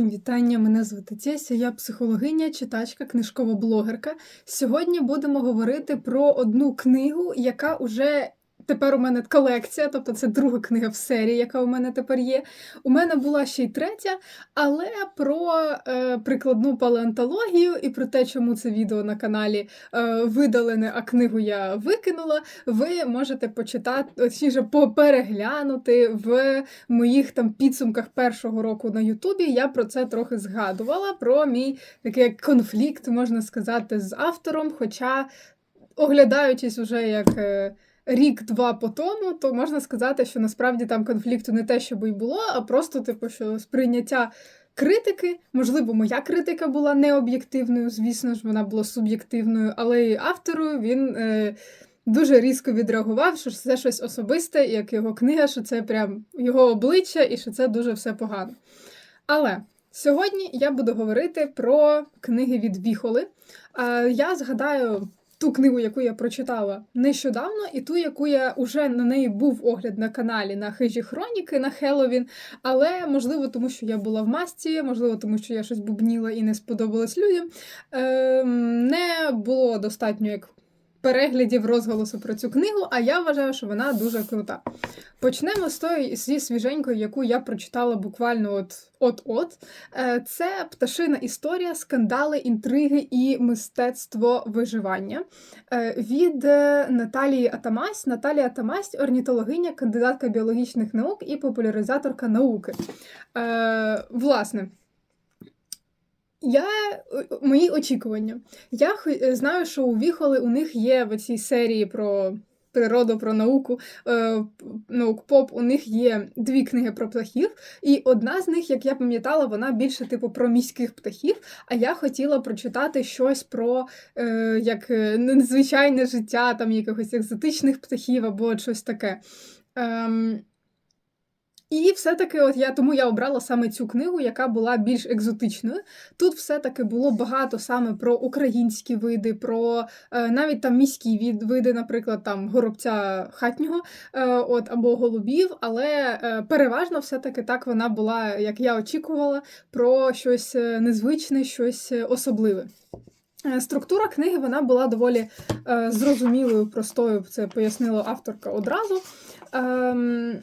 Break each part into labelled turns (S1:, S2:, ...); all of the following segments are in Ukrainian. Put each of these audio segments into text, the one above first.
S1: Всім вітання! Мене звати Тєся, я психологиня, читачка, книжкова блогерка. Сьогодні будемо говорити про одну книгу, яка уже тепер у мене колекція, тобто це друга книга в серії, яка у мене тепер є. У мене була ще й третя, але про е, прикладну палеонтологію і про те, чому це відео на каналі е, видалене, а книгу я викинула. Ви можете почитати, точніше, попереглянути в моїх там підсумках першого року на Ютубі. Я про це трохи згадувала, про мій такий конфлікт, можна сказати, з автором. Хоча, оглядаючись уже як. е, Рік-два по тому, то можна сказати, що насправді там конфлікту не те, щоб і було, а просто, типу, що сприйняття критики, можливо, моя критика була необ'єктивною, звісно ж, вона була суб'єктивною, але і автору він е, дуже різко відреагував, що це щось особисте, як його книга, що це прям його обличчя і що це дуже все погано. Але сьогодні я буду говорити про книги від Віхоли. Я згадаю ту книгу, яку я прочитала нещодавно, і ту, яку я вже на неї був огляд на каналі на хижі хроніки на Хеловін. Але можливо, тому що я була в масці, можливо, тому що я щось бубніла і не сподобалось людям. Е, не було достатньо як. Переглядів розголосу про цю книгу, а я вважаю, що вона дуже крута. Почнемо з тої зі свіженької, яку я прочитала буквально от от-от. Е, Це пташина історія, скандали, інтриги і мистецтво виживання е, від е, Наталії Атамась. Наталія Атамась орнітологиня, кандидатка біологічних наук і популяризаторка науки. Власне. Я мої очікування. Я знаю, що у Віхоли у них є в цій серії про природу, про науку, е, наук поп. У них є дві книги про птахів, і одна з них, як я пам'ятала, вона більше типу про міських птахів. А я хотіла прочитати щось про е, як незвичайне життя, там якихось екзотичних птахів або щось таке. Ем, і все-таки, от я тому я обрала саме цю книгу, яка була більш екзотичною. Тут все-таки було багато саме про українські види, про е, навіть там міські від, види, наприклад, там горобця хатнього е, от, або голубів. Але е, переважно все-таки так вона була, як я очікувала, про щось е, незвичне, щось особливе. Е, структура книги вона була доволі е, зрозумілою, простою. Це пояснила авторка одразу. Е,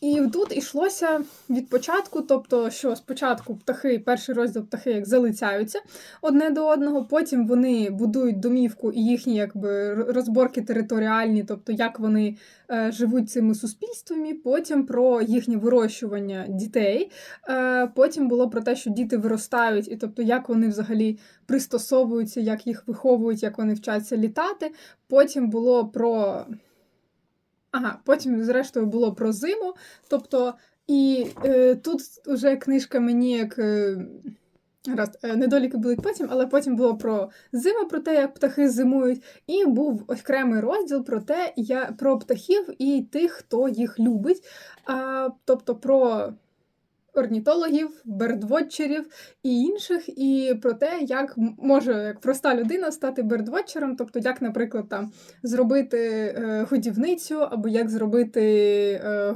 S1: і тут йшлося від початку, тобто, що спочатку птахи, перший розділ птахи як залицяються одне до одного, потім вони будують домівку і їхні якби розборки територіальні, тобто як вони е, живуть цими суспільствами, потім про їхнє вирощування дітей. Е, Потім було про те, що діти виростають, і тобто як вони взагалі пристосовуються, як їх виховують, як вони вчаться літати. Потім було про. Ага, потім, зрештою, було про зиму. Тобто, і е, тут вже книжка мені як. Е, Раз, е, недоліки були потім, але потім було про зиму, про те, як птахи зимують, і був окремий розділ про те, я, про птахів і тих, хто їх любить. А, Тобто про орнітологів, бердвотчерів і інших, і про те, як може як проста людина стати бердвотчером, тобто як, наприклад, там зробити е, годівницю, або як зробити. Е,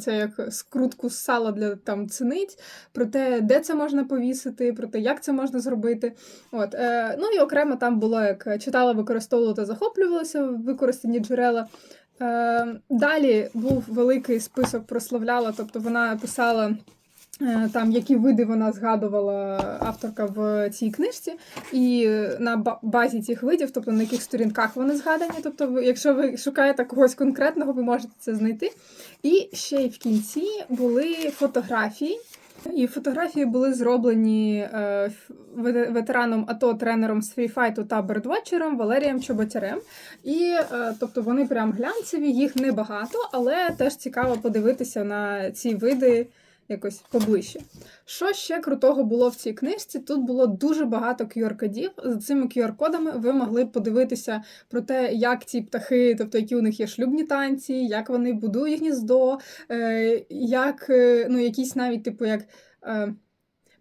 S1: це як скрутку з сала для там циниць, про те, де це можна повісити, про те, як це можна зробити. От, е, Ну і окремо там було, як читала, використовувала та захоплювалася в використанні джерела. Е, Далі був великий список прославляла, тобто вона писала. Е, там, які види вона згадувала авторка в цій книжці, і на базі цих видів, тобто на яких сторінках вони згадані. Тобто, якщо ви шукаєте когось конкретного, ви можете це знайти. І ще й в кінці були фотографії. І фотографії були зроблені е, ветераном АТО, тренером з фріфайту та бердвотчером Валерієм Чоботярем. І е, тобто вони прям глянцеві, їх небагато, але теж цікаво подивитися на ці види якось поближче. Що ще крутого було в цій книжці? Тут було дуже багато QR-кодів. За цими QR-кодами ви могли подивитися про те, як ці птахи, тобто які у них є шлюбні танці, як вони будують гніздо, е, як ну, якісь навіть, типу, як.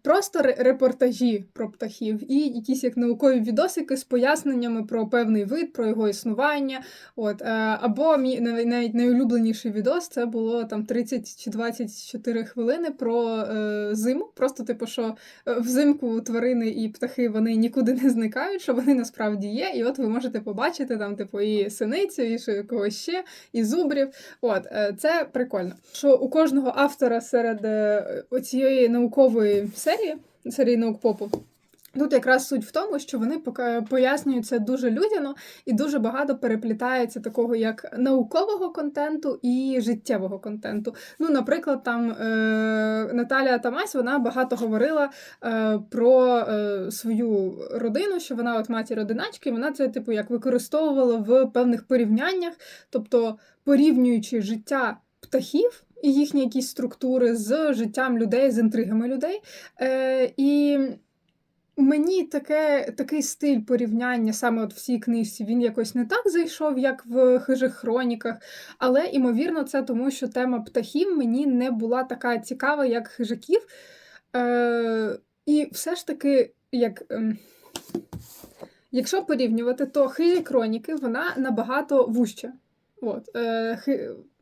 S1: Просто репортажі про птахів, і якісь як наукові відосики з поясненнями про певний вид, про його існування. От, е, або мій навіть, найулюбленіший відос це було там 30 чи 24 хвилини про е, зиму. Просто типу, що е, взимку тварини і птахи вони нікуди не зникають, що вони насправді є. І от ви можете побачити там, типу, і синицю, і ще когось ще, і зубрів. От е, це прикольно. Що у кожного автора серед е, оцієї наукової серії, серії наук попу. Тут якраз суть в тому, що вони пока- пояснюють це дуже людяно і дуже багато переплітається такого як наукового контенту і життєвого контенту. Ну, наприклад, там е, Наталія Тамась вона багато говорила е, про е, свою родину, що вона от матір одиначки, вона це типу як використовувала в певних порівняннях, тобто порівнюючи життя птахів. І їхні якісь структури з життям людей, з інтригами людей. Е, і Мені таке, такий стиль порівняння саме от в цій книжці він якось не так зайшов, як в хижих хроніках. Але, ймовірно, це тому, що тема птахів мені не була така цікава, як хижаків. Е, І все ж таки, як. ем, Якщо порівнювати, то хижі хроніки вона набагато вужча. От, е,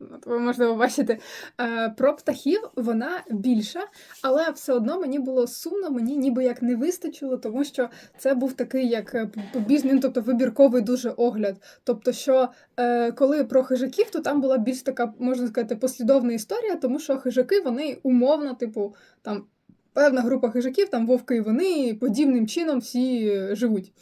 S1: от ви можливо бачите, е, про птахів вона більша, але все одно мені було сумно, мені ніби як не вистачило, тому що це був такий як е, побіжний, тобто вибірковий дуже огляд. Тобто, що е, коли про хижаків, то там була більш така, можна сказати, послідовна історія, тому що хижаки вони умовно, типу, там певна група хижаків, там вовки і вони подібним чином всі живуть.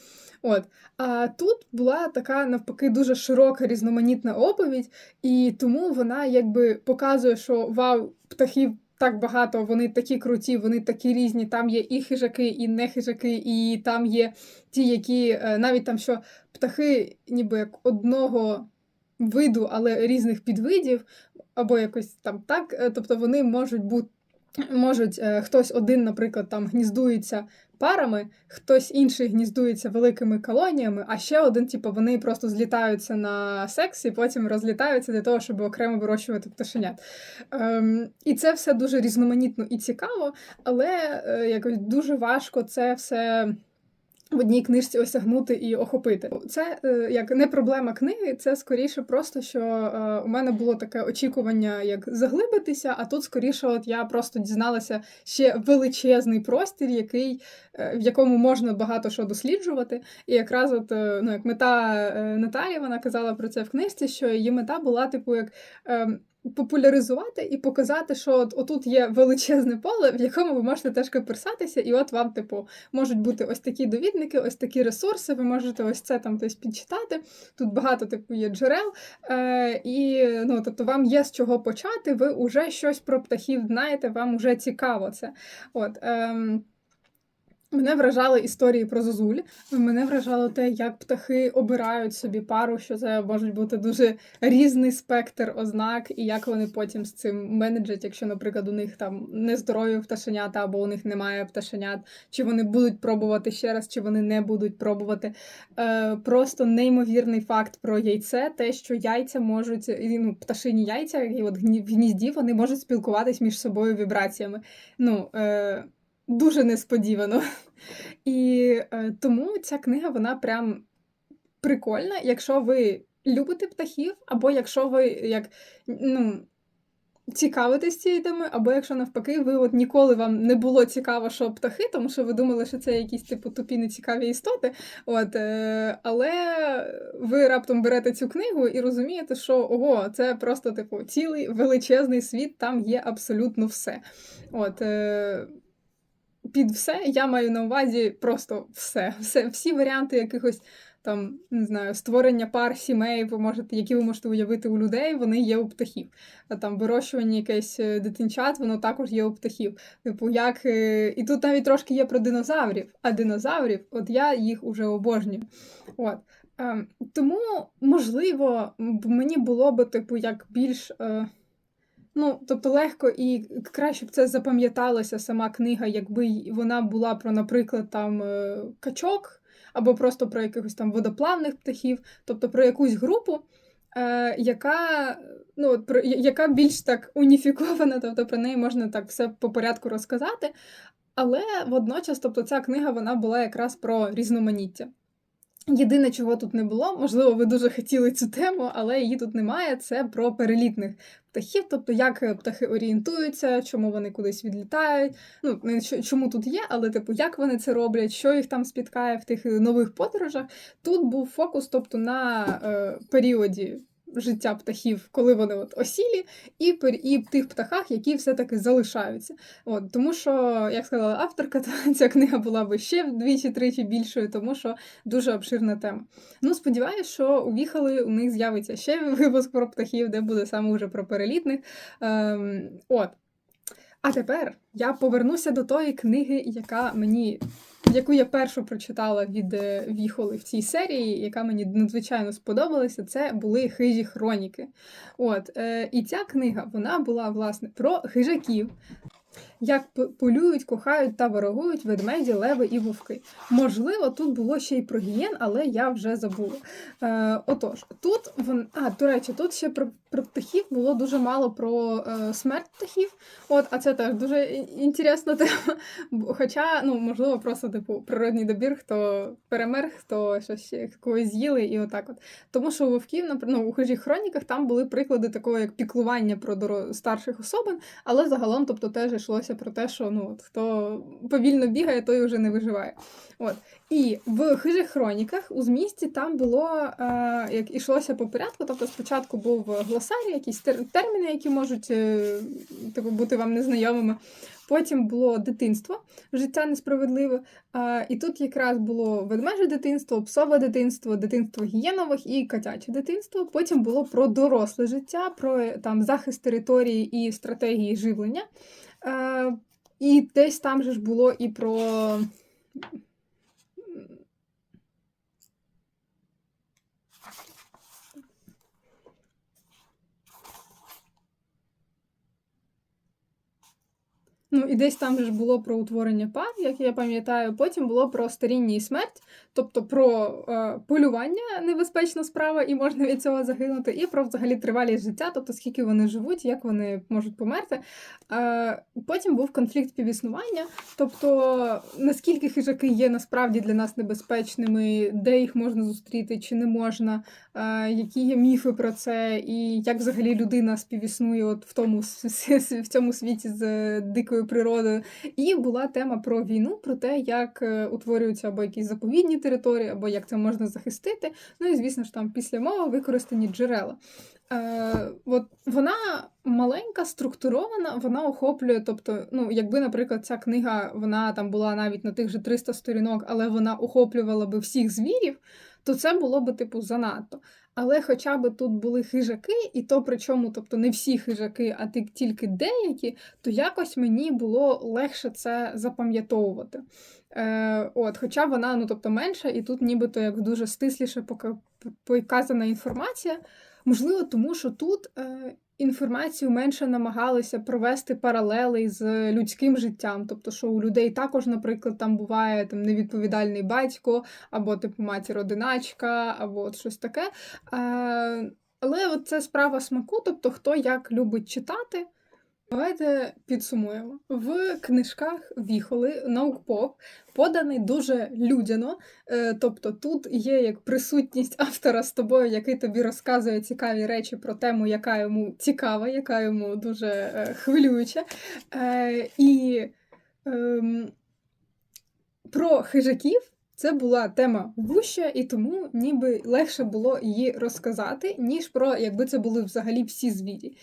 S1: От. А тут була така навпаки дуже широка різноманітна оповідь, і тому вона якби показує, що вау, птахів так багато, вони такі круті, вони такі різні. Там є і хижаки, і не хижаки, і там є ті, які е, навіть там що птахи, ніби як одного виду, але різних підвидів, або якось там так. е, Тобто вони можуть бути. Можуть е, хтось один, наприклад, там гніздується парами, хтось інший гніздується великими колоніями, а ще один, типу, вони просто злітаються на секс і потім розлітаються для того, щоб окремо вирощувати пташенят. Ем, і це все дуже різноманітно і цікаво, але е, якось дуже важко це все. В одній книжці осягнути і охопити. Це е, як не проблема книги, це скоріше просто, що е, у мене було таке очікування, як заглибитися, а тут скоріше, от я просто дізналася ще величезний простір, який, е, в якому можна багато що досліджувати. І якраз от ну, як мета Наталі, вона казала про це в книжці, що її мета була, типу, як. Популяризувати і показати, що от отут є величезне поле, в якому ви можете теж коперсатися, і от вам, типу, можуть бути ось такі довідники, ось такі ресурси. Ви можете ось це там тобто, підчитати. Тут багато типу є джерел, е, і ну, тобто, вам є з чого почати. Ви вже щось про птахів знаєте, вам вже цікаво це. От. Е, Мене вражали історії про зозуль. Мене вражало те, як птахи обирають собі пару, що це можуть бути дуже різний спектр ознак, і як вони потім з цим менеджать, якщо, наприклад, у них там нездорові пташенята або у них немає пташенят, чи вони будуть пробувати ще раз, чи вони не будуть пробувати. Е, Просто неймовірний факт про яйце, те, що яйця можуть, ну, пташині яйця, і от в гнізді вони можуть спілкуватись між собою вібраціями. Ну, е, дуже несподівано. І е, тому ця книга вона прям прикольна, якщо ви любите птахів, або якщо ви як ну. Цікавитесь цією темою, або якщо навпаки, ви от ніколи вам не було цікаво, що птахи, тому що ви думали, що це якісь типу тупі нецікаві істоти. От, е, але ви раптом берете цю книгу і розумієте, що ого, це просто типу цілий величезний світ, там є абсолютно все. От, е, під все я маю на увазі просто все. все всі варіанти якихось там, не знаю, створення пар, сімей, ви можете, які ви можете уявити у людей, вони є у птахів. А там вирощування якесь е, дитинчат, воно також є у птахів. Типу, як. е, І тут навіть трошки є про динозаврів, а динозаврів, от я їх уже обожнюю. От. Ем, Тому, можливо, мені було би, типу, як більш. е, Ну, тобто легко і краще б це запам'яталася сама книга, якби вона була про, наприклад, там е, качок, або просто про якихось там водоплавних птахів, тобто про якусь групу, е, яка, ну, про, яка більш так уніфікована, тобто про неї можна так все по порядку розказати. Але водночас, тобто, ця книга вона була якраз про різноманіття. Єдине, чого тут не було, можливо, ви дуже хотіли цю тему, але її тут немає. Це про перелітних птахів, тобто як птахи орієнтуються, чому вони кудись відлітають. Ну не чому тут є, але типу, як вони це роблять, що їх там спіткає в тих нових подорожах. Тут був фокус, тобто на е, періоді життя птахів, коли вони от осілі, і і тих птахах, які все-таки залишаються. От, Тому що, як сказала авторка, то ця книга була би ще вдвічі-тричі більшою, тому що дуже обширна тема. Ну, сподіваюся, що у Віхали у них з'явиться ще випуск про птахів, де буде саме вже про перелітних. Ем, от. А тепер я повернуся до тої книги, яка мені яку я першу прочитала від е, Віхоли в цій серії, яка мені надзвичайно сподобалася, це були хижі хроніки. От, е, І ця книга вона була власне про хижаків, як полюють, кохають та ворогують ведмеді, леви і вовки. Можливо, тут було ще й про гієн, але я вже забула. Е, Отож, тут вон... а, до речі, тут ще про про птахів було дуже мало про е, смерть птахів. От, а це теж дуже інтересна тема. Хоча, ну, можливо, просто типу природний добір, хто перемер, хто щось когось з'їли, і отак от. Тому що у вовків, ну, у хижих хроніках там були приклади такого, як піклування про старших особин, але загалом, тобто, теж йшлося про те, що ну, от, хто повільно бігає, той вже не виживає. От. І в хижих хроніках у змісті там було, е, як ішлося по порядку, тобто спочатку був глосарій, якісь терміни, які можуть е, типу, бути вам незнайомими. Потім було дитинство, життя несправедливе. А, І тут якраз було ведмеже дитинство, псове дитинство, дитинство гієнових і котяче дитинство. Потім було про доросле життя, про там захист території і стратегії живлення. А, І десь там же ж було і про. Ну, і десь там ж було про утворення пар, як я пам'ятаю. Потім було про старіння і смерть, тобто про е, полювання небезпечна справа, і можна від цього загинути, і про взагалі тривалість життя, тобто скільки вони живуть, як вони можуть померти. Е, Потім був конфлікт співіснування, тобто наскільки хижаки є насправді для нас небезпечними, де їх можна зустріти чи не можна, які є міфи про це, і як взагалі людина співіснує от в тому в цьому світі з дикою природою. І була тема про війну, про те, як е, утворюються або якісь заповідні території, або як це можна захистити. Ну і звісно ж там після мови використані джерела. Е, от Вона маленька, структурована, вона охоплює. Тобто, ну, якби, наприклад, ця книга вона там була навіть на тих же 300 сторінок, але вона охоплювала би всіх звірів, то це було би типу занадто. Але хоча б тут були хижаки, і то причому, тобто не всі хижаки, а тільки деякі, то якось мені було легше це запам'ятовувати. Е, от, Хоча вона ну, тобто, менша, і тут нібито як дуже стисліше показана інформація. Можливо, тому що тут е, інформацію менше намагалися провести паралели з людським життям. Тобто, що у людей також, наприклад, там буває там невідповідальний батько, або типу матір-одиначка, або от щось таке. Е, але от це справа смаку, тобто хто як любить читати. Давайте підсумуємо. В книжках Віхоли наукпоп поданий дуже людяно, е, тобто тут є як присутність автора з тобою, який тобі розказує цікаві речі про тему, яка йому цікава, яка йому дуже е, хвилююча. Е, і ем, про хижаків це була тема вуща, і тому ніби легше було її розказати, ніж про якби це були взагалі всі звірі.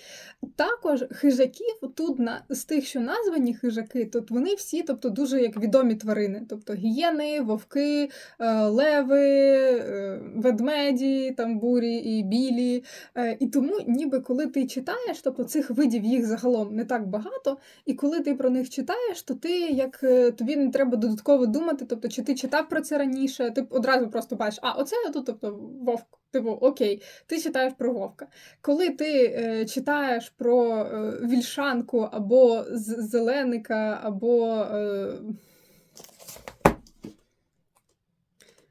S1: Також хижаків тут на з тих, що названі хижаки, тут вони всі, тобто дуже як відомі тварини, тобто гієни, вовки, е, леви, е, ведмеді, там бурі і білі. Е, і тому, ніби коли ти читаєш, тобто цих видів їх загалом не так багато, і коли ти про них читаєш, то ти як тобі не треба додатково думати, тобто чи ти читав про це раніше, ти одразу просто бачиш, а оце тут, тобто вовк. Типу, окей, ти читаєш про вовка. Коли ти е, читаєш про е, вільшанку або зеленика, або. Е,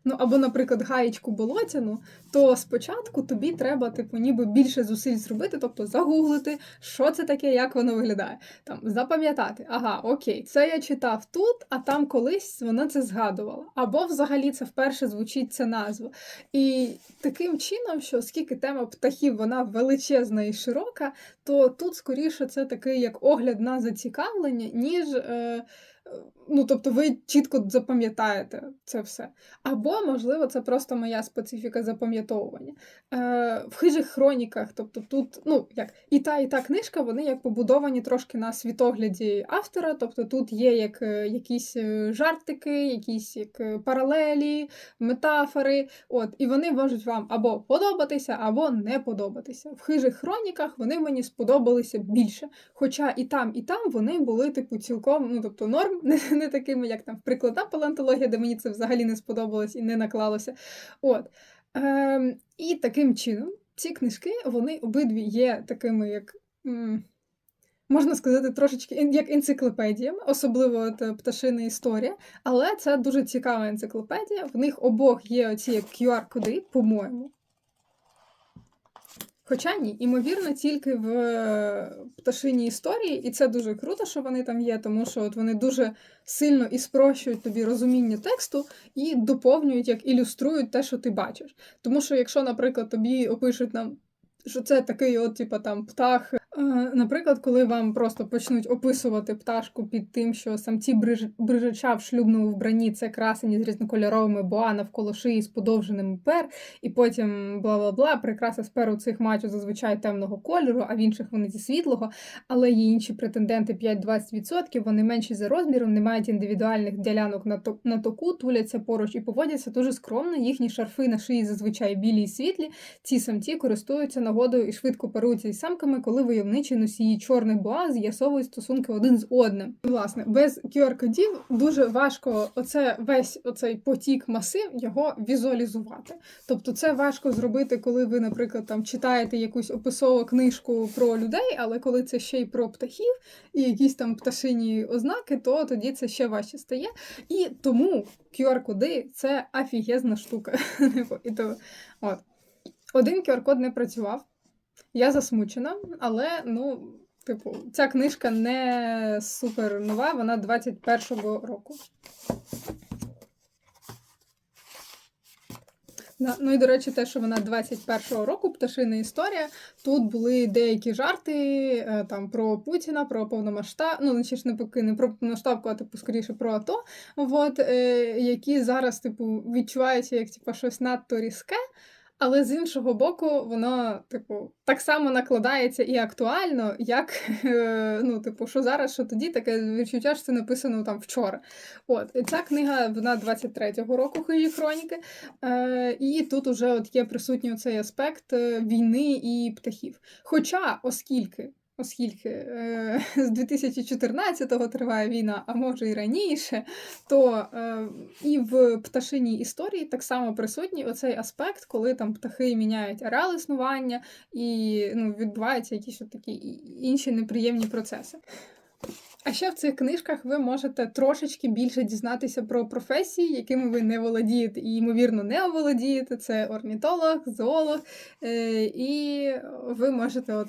S1: ну або, наприклад, гаєчку болотяну, то спочатку тобі треба, типу, ніби більше зусиль зробити, тобто загуглити, що це таке, як воно виглядає. Там запам'ятати, ага, окей, це я читав тут, а там колись вона це згадувала. Або взагалі це вперше звучить ця назва. І таким чином, що оскільки тема птахів вона величезна і широка, то тут скоріше це такий як огляд на зацікавлення, ніж. Е, Ну, тобто, ви чітко запам'ятаєте це все. Або, можливо, це просто моя специфіка запам'ятовування. Е, В хижих хроніках, тобто тут, ну, як і та, і та книжка, вони як побудовані трошки на світогляді автора. Тобто тут є як е, якісь е, жартики, якісь як е, паралелі, метафори. От, І вони можуть вам або подобатися, або не подобатися. В хижих хроніках вони мені сподобалися більше. Хоча і там, і там вони були, типу, цілком, ну, тобто, норм не такими, як там прикладна палеонтологія, де мені це взагалі не сподобалось і не наклалося. От. Ем, І таким чином ці книжки вони обидві є такими, як. М Можна сказати, трошечки як енциклопедіями, особливо от е, пташина історія, але це дуже цікава енциклопедія. В них обох є оці QR-коди, по-моєму. Хоча ні, імовірно, тільки в е, пташиній історії, і це дуже круто, що вони там є, тому що от вони дуже сильно і спрощують тобі розуміння тексту і доповнюють, як ілюструють те, що ти бачиш. Тому що, якщо, наприклад, тобі опишуть нам, що це такий, от, типа, там птах наприклад, коли вам просто почнуть описувати пташку під тим, що самці брижача в шлюбному вбранні це красені з різнокольоровими боа навколо шиї з подовженими пер, і потім бла бла бла, прикраса сперу цих мачо зазвичай темного кольору, а в інших вони зі світлого, але є інші претенденти 5-20%, вони менші за розміром, не мають індивідуальних ділянок на, току, туляться поруч і поводяться дуже скромно. Їхні шарфи на шиї зазвичай білі і світлі. Ці самці користуються нагодою і швидко паруються із самками, коли ви войовничі носії чорних боа з'ясовують стосунки один з одним. Власне, без QR-кодів дуже важко оце весь оцей потік масив його візуалізувати. Тобто, це важко зробити, коли ви, наприклад, там читаєте якусь описову книжку про людей, але коли це ще й про птахів і якісь там пташині ознаки, то тоді це ще важче стає. І тому QR-коди це афігезна штука. То, от. Один QR-код не працював. Я засмучена, але, ну, типу, ця книжка не супер нова, вона 21-го року. Ну і, до речі, те, що вона 21-го року пташина історія. Тут були деякі жарти е, там про Путіна, про повномасштаб, ну, значить, не поки не про повномасштабку, а типу, скоріше про АТО, от, е, які зараз, типу, відчуваються як типу, щось надто різке. Але з іншого боку, воно, типу, так само накладається і актуально, як е, ну, типу, що зараз, що тоді, таке відчуття, що це написано там вчора. От, і ця книга вона 23-го року хижі хроніки. Е, І тут уже от є присутній цей аспект е, війни і птахів. Хоча, оскільки оскільки е, з 2014-го триває війна, а може і раніше, то е, і в пташиній історії так само присутній оцей аспект, коли там птахи міняють ареал існування і ну, відбуваються якісь такі інші неприємні процеси. А ще в цих книжках ви можете трошечки більше дізнатися про професії, якими ви не володієте, і, ймовірно, не оволодієте. Це орнітолог, зоолог, е, і ви можете от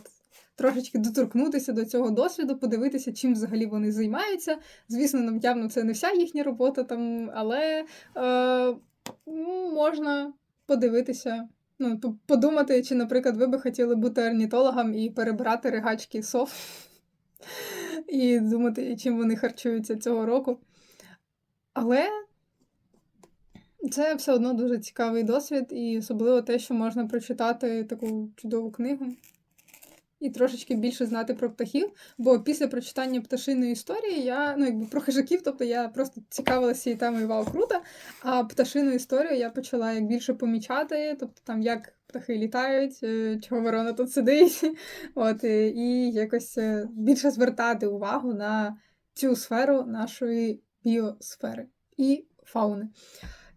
S1: трошечки доторкнутися до цього досвіду, подивитися, чим взагалі вони займаються. Звісно, нам явно це не вся їхня робота, там, але е, можна подивитися. Ну, подумати, чи, наприклад, ви би хотіли бути орнітологом і перебирати ригачки сов, і думати, чим вони харчуються цього року. Але це все одно дуже цікавий досвід, і особливо те, що можна прочитати таку чудову книгу і трошечки більше знати про птахів. Бо після прочитання пташиної історії я ну якби про хижаків, тобто я просто цікавилася і там і вау, круто. А пташину історію я почала як більше помічати, тобто там як птахи літають, е, чого ворона тут сидить. От, е, І якось е, більше звертати увагу на цю сферу нашої біосфери і фауни.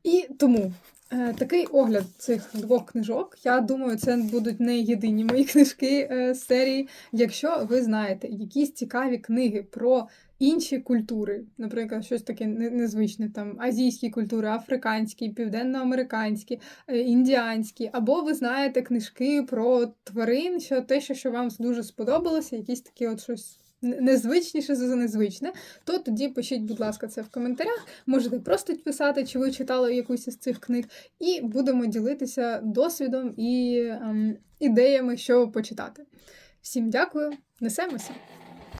S1: І тому Такий огляд цих двох книжок. Я думаю, це будуть не єдині мої книжки е, з серії. Якщо ви знаєте якісь цікаві книги про інші культури, наприклад, щось таке незвичне, там азійські культури, африканські, південноамериканські, е, індіанські, або ви знаєте книжки про тварин, що те, що вам дуже сподобалося, якісь такі от щось. Не- Незвичніше за незвичне, то тоді пишіть, будь ласка, це в коментарях. Можете просто писати, чи ви читали якусь із цих книг, і будемо ділитися досвідом і ем, ідеями, що почитати. Всім дякую, несемося!